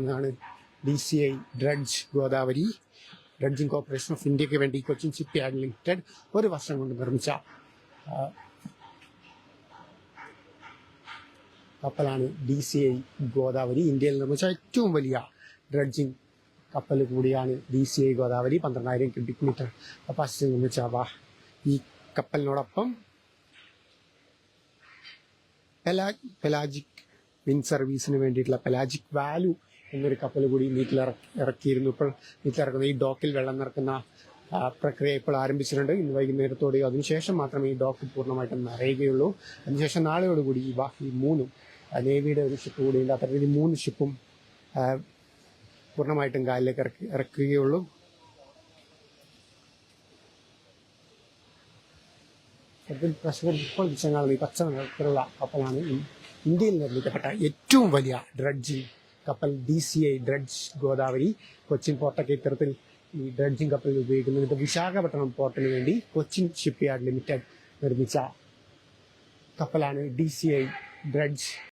എന്നാണ് D C I dredge Godavari dredging corporation of ഇന്ത്യയ്ക്ക് വേണ്ടി കൊച്ചിൻ ഷിപ്പ് യാർഡ് ലിമിറ്റഡ് ഒരു വർഷം കൊണ്ട് നിർമ്മിച്ച കപ്പലാണ് ഡി സി ഐ ഗോദാവരി ഇന്ത്യയിൽ നിർമ്മിച്ച ഏറ്റവും വലിയ ഡ്രഡ്ജിംഗ് കപ്പൽ കൂടിയാണ് ഡി സി ഐ ഗോദാവരി പന്ത്രണ്ടായിരം ക്യൂബിക് മീറ്റർ കപ്പാസിറ്റി നിർമ്മിച്ച ഈ കപ്പലിനോടൊപ്പം പെലാ പെലാജിക് വിൻ സർവീസിന് വേണ്ടിയിട്ടുള്ള പെലാജിക് വാലു എന്നൊരു കപ്പൽ കൂടി നീറ്റിൽ ഇറക്കിയിരുന്നു. ഇപ്പോൾ നീറ്റിലിറക്കുന്ന ഈ ഡോക്കിൽ വെള്ളം നിറക്കുന്ന പ്രക്രിയ ഇപ്പോൾ ആരംഭിച്ചിട്ടുണ്ട്. ഇന്ന് വൈകുന്നേരത്തോടെയോ അതിനുശേഷം മാത്രമേ ഈ ഡോക്ക് പൂർണമായിട്ടും നിറയുകയുള്ളൂ. അതിനുശേഷം നാളെയോടുകൂടി ഈ ബാക്കി മൂന്നും നേവിയുടെ ഒരു ഷിപ്പ് കൂടിയുണ്ട് അത്തരത്തിൽ അത്ര മൂന്ന് ഷിപ്പും പൂർണമായിട്ടും കാലിലേക്ക് ഇറക്കി ഇറക്കുകയുള്ളൂ. ഇപ്പോൾ ദൃശ്യങ്ങളിൽ ഈ പച്ച നിറത്തിലുള്ള കപ്പലാണ് ഇന്ത്യയിൽ നിർമ്മിക്കപ്പെട്ട ഏറ്റവും വലിയ ഡ്രഡ്ജിംഗ് കപ്പൽ D C I dredge Godavari Cochin പോർട്ടൊക്കെ ഇത്തരത്തിൽ ഈ ഡ്രഡ്ജിംഗ് കപ്പൽ ഉപയോഗിക്കുന്നത് വിശാഖപട്ടണം പോർട്ടിന് വേണ്ടി കൊച്ചിൻ ഷിപ്പ് യാർഡ് ലിമിറ്റഡ് നിർമ്മിച്ച കപ്പലാണ് ഡി സി ഐ ഡ്രഡ്ജ്